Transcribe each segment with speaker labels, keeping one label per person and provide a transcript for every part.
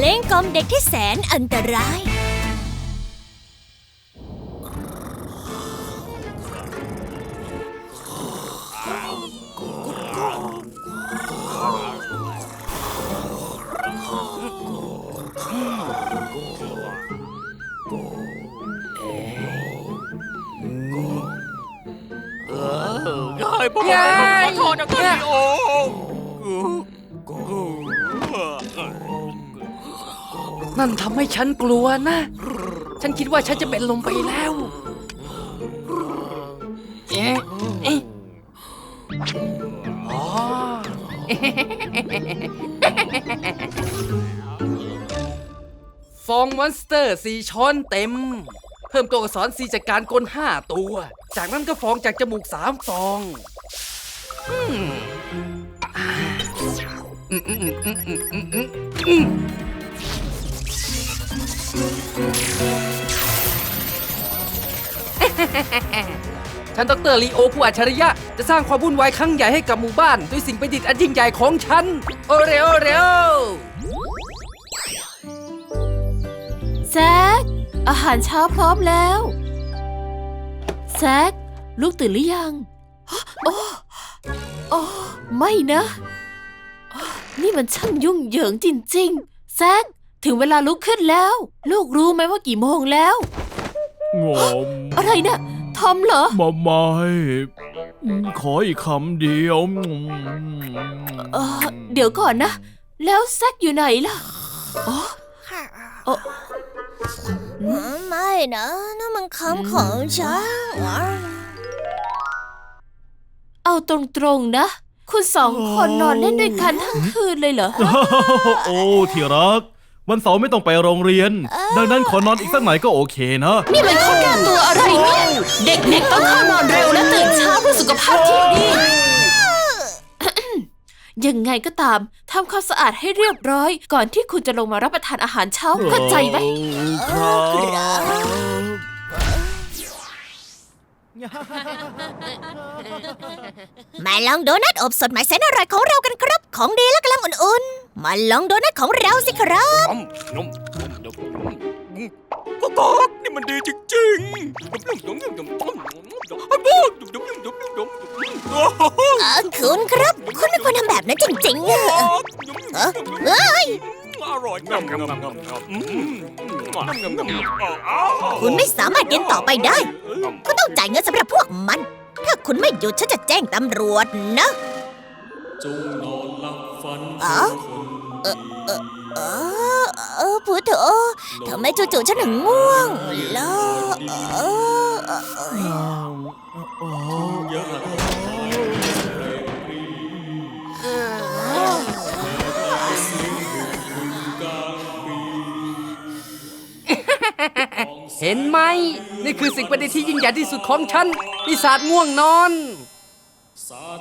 Speaker 1: เล่งกลมเด็กที่แสนอันตราย
Speaker 2: ยายผม
Speaker 3: ยาย
Speaker 2: ขอโทษนะครับพี่โอ
Speaker 3: นั่นทำให้ฉันกลัวนะ ฉันคิดว่าฉันจะเป็นลมไปแล้วเอ๊ะเอ๊ะอ๋อฟองมอนสเตอร์สี่ช้อนเต็ม เพิ่มตัวอักษรสีจากการกลนห้าตัว จากนั้นก็ฟองจากจมูกสามฟองอืม ฉันดรลีโอผู้อัจฉริยะ จะสร้างความวุ่นวายครั้งใหญ่ให้กับหมู่บ้าน ด้วยสิ่งประดิษฐ์อันยิ่งใหญ่ของฉัน โอเรโอเรโอ
Speaker 1: แซกอาหารเช้าพร้อมแล้ว แซกลูกตื่นหรือยัง โอ้โอ้ไม่นะ นี่มันช่างยุ่งเหยิงจริง ๆ แซก ถึงเวลาลุกขึ้นแล้ว ลูกรู้ไหมว่ากี่โมงแล้ว
Speaker 4: งม
Speaker 1: อะไรนะ่ะทอมเหรอ
Speaker 4: มาไม่ขออีกคำเดียว
Speaker 1: เออเดี๋ยวก่อนนะ แล้วแซกอยู่ไหนล่ะอ๋ออ๋อ
Speaker 5: ไม่นะนั่นมันคำของฉัน
Speaker 1: เอาตรงๆนะ คุณสองคนนอนเล่นด้วยกันทั้งคืนเลยเหรอ
Speaker 4: โอ้ที่รัก วันเสาร์ไม่ต้องไปโรงเรียน ดังนั้นขอนอนอีกสักหน่อยก็โอเคนะ
Speaker 1: นี่มันข้อแก้ตัวอะไรเนี่ย เด็กๆต้องเข้านอนเร็วและตื่นเช้าเพื่อสุขภาพที่ดี ยังไงก็ตามทำความสะอาดให้เรียบร้อย ก่อนที่คุณจะลงมารับประทานอาหารเช้าเข้าใจไหม
Speaker 4: ครับ
Speaker 5: มาลองโดนัทอบสดใหม่แสนอร่อยของเรากันครับ ของดีและกำลังอุ่นๆ มาลองโดนัทของเราสิครับ
Speaker 2: นมนมนมก็กอกนี่มันดีจริงๆนมนมนมนมต้มอ้าวบุ๊นมนมนมนมโอ้โห
Speaker 5: เออคุณครับ คุณเป็นคนทำแบบนั้นจริงๆอะ กนมนมนม
Speaker 2: อร่อยงามงามงามงาม
Speaker 5: คุณไม่สามารถกินต่อไปได้ คุณต้องจ่ายเงินสำหรับพวกมัน ถ้าคุณไม่หยุดฉันจะแจ้งตำรวจนะ
Speaker 6: จงนอนหลับฝัน
Speaker 5: อ๋อเออเออเออเออพูดเถอะทำไมจู่ๆฉันถึงง่วงแล้วเออเออ
Speaker 3: ห็นไหม นี่คือสิ่งประดิษฐ์ที่ยิ่งใหญ่ที่สุดของฉันปีศาจง่วงนอน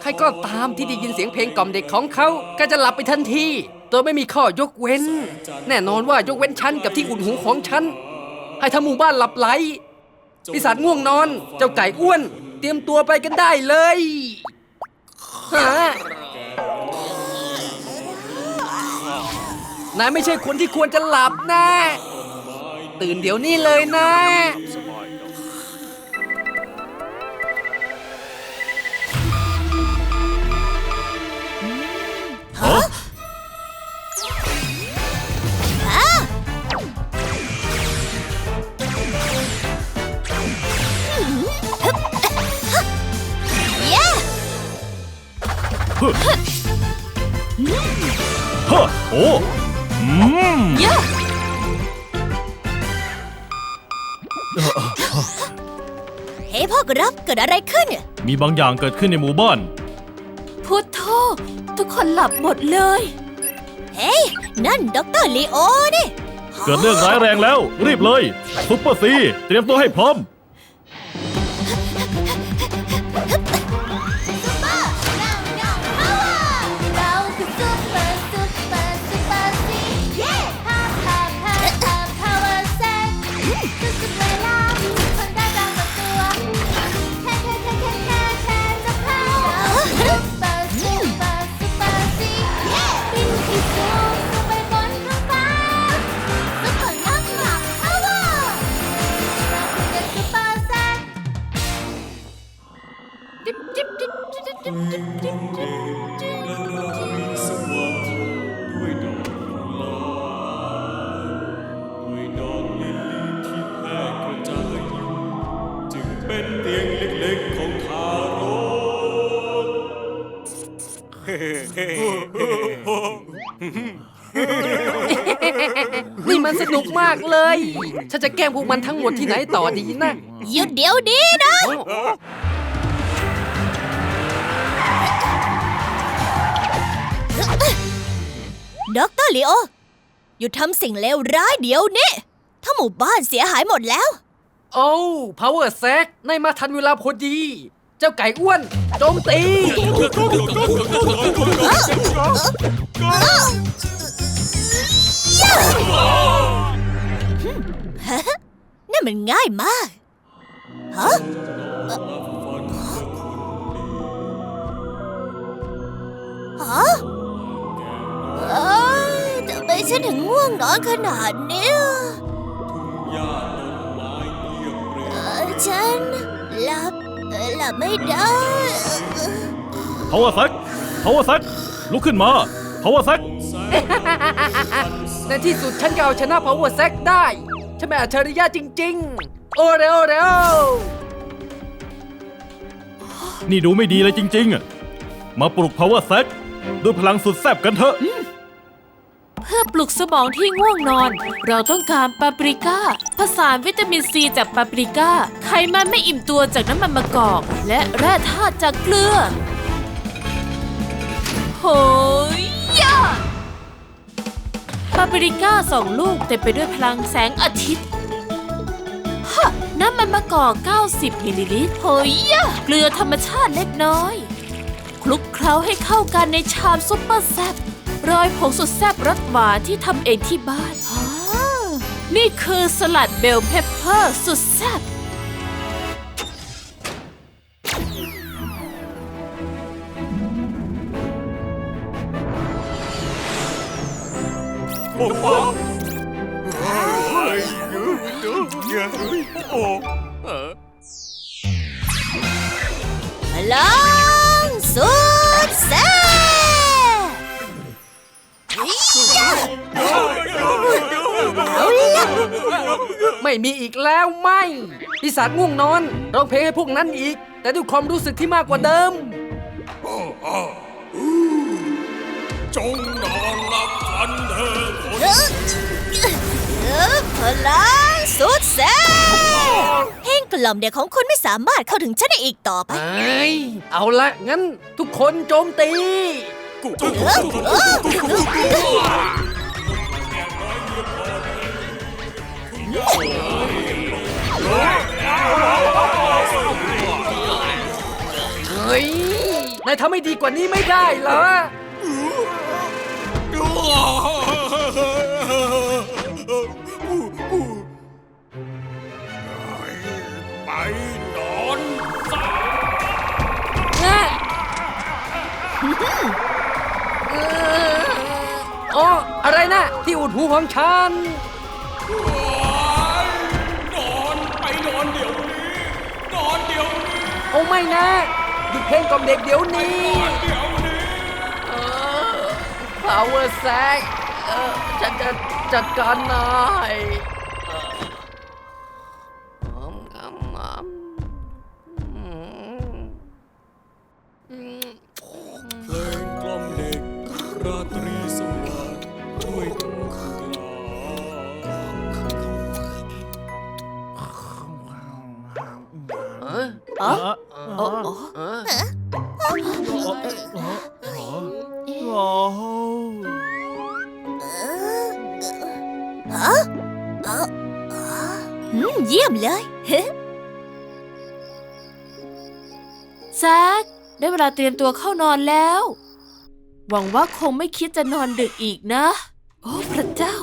Speaker 3: ใครก็ตามที่ได้ยินเสียงเพลงกล่อมเด็กของเขาก็จะหลับไปทันทีโดยไม่มีข้อยกเว้น แน่นอนว่ายกเว้นฉันกับที่อุ่นหูของฉัน ให้ทั้งหมู่บ้านหลับไหลปีศาจง่วงนอน เจ้าไก่อ้วน เตรียมตัวไปกันได้เลยฮะนายไม่ใช่คนที่ควรจะหลับนะ ตื่นเดี๋ยวนี้เลยนะ
Speaker 5: เย้
Speaker 4: ฮะโอ้ อืม
Speaker 1: เย
Speaker 5: พ่อครับเกิดอะไรขึ้น
Speaker 4: มีบางอย่างเกิดขึ้นในหมู่บ้าน
Speaker 1: พุทโธทุกคนหลับหมดเลย
Speaker 5: เฮ้ย นั่นด็อกเตอร์ลีโอนี่
Speaker 4: เกิดเรื่องร้ายแรงแล้ว รีบเลยซุปเปอร์ซี เตรียมตัวให้พร้อม
Speaker 7: เป็นเตียงเล็กๆของทารกนี่
Speaker 3: มันสนุกมากเลย ฉันจะแก้มพวกมันทั้งหมดที่ไหนต่อดีนะ
Speaker 5: หยุดเดี๋ยวดีนะ ด็อกเตอร์ลีโอ หยุดทำสิ่งเลวร้ายเดี๋ยวนี้ ถ้าหมู่บ้านเสียหายหมดแล้ว
Speaker 3: โอ้ power sack นายมาทันเวลาพอดี เจ้าไก่อ้วนโจมตี
Speaker 5: นั่นมันง่ายมาก ฮะ ฮะเอ้ยทำไมฉันถึงง่วงนอนขนาดเนี้ย
Speaker 6: บ
Speaker 5: ไม่ได้
Speaker 4: พาวเวอร์แซกพาวเวอร์แซกลุกขึ้นมาพาวเวอร์แซก
Speaker 3: ในที่สุดฉันก็เอาชนะ power sack ได้ ฉันเป็นอัจฉริยะจริง ๆ โอเร็วเร็ว
Speaker 4: นี่ดูไม่ดีเลยจริงๆอะมาปลุกพาวเวอร์แซกด้วยพลังสุดแซ่บกันเถอะ
Speaker 1: เพื่อปลุกสมองที่ง่วงนอน เราต้องการปาปริก้า ผสานวิตามินซีจากปาปริก้า ไขมันไม่อิ่มตัวจากน้ำมันมะกอก และแร่ธาตุจากเกลือ โหยยะปาปริก้าสองลูกเต็มไปด้วยพลังแสงอาทิตย์ฮะน้ำมันมะกอก 90 มิลลิลิตรโหยยะเกลือธรรมชาติเล็กน้อย คลุกเคล้าให้เข้ากันในชามซุปเปอร์แซ่บ โรยผงสุดแซ่บรสหวานที่ทำเองที่บ้านอ่านี่คือสลัดเบลเพปเปอร์สุดแซ่บ
Speaker 2: โอ้โหเฮ้ยเดี๋ยวเดี๋ยวเดี๋ยวโอ้เออ
Speaker 5: พลั
Speaker 3: ไม่มีอีกแล้วไม่ปีศาจง่วงนอนร้องเพลงให้พวกนั้นอีก แต่ด้วยความรู้สึกที่มากกว่าเดิม
Speaker 6: จงนอนหลับฝันเถอะคน
Speaker 5: เออพลังสุดแซ่บเพลงกล่อมเด็กของคุณไม่สามารถเข้าถึงฉันได้อีกต่อไป
Speaker 3: ไอ้ยเอาละงั้นทุกคนโจมตี
Speaker 2: กู
Speaker 3: เฮ้ยนายทำให้ดีกว่านี้ไม่ได้เหรอ
Speaker 2: ไปนอน
Speaker 3: อ๋อ อะไรนะ ที่อุดหูของฉัน
Speaker 6: อ้ไม่
Speaker 3: นะหยุดเพลงกล่อมเด็กเดี๋ยวนี้
Speaker 6: เอ
Speaker 3: อ power sack เออฉันจะจัดการนาย
Speaker 5: เยี่ยมเลย
Speaker 1: แซกได้เวลาเตรียมตัวเข้านอนแล้ว หวังว่าคงไม่คิดจะนอนดึกอีกนะ โอ้ พระเจ้า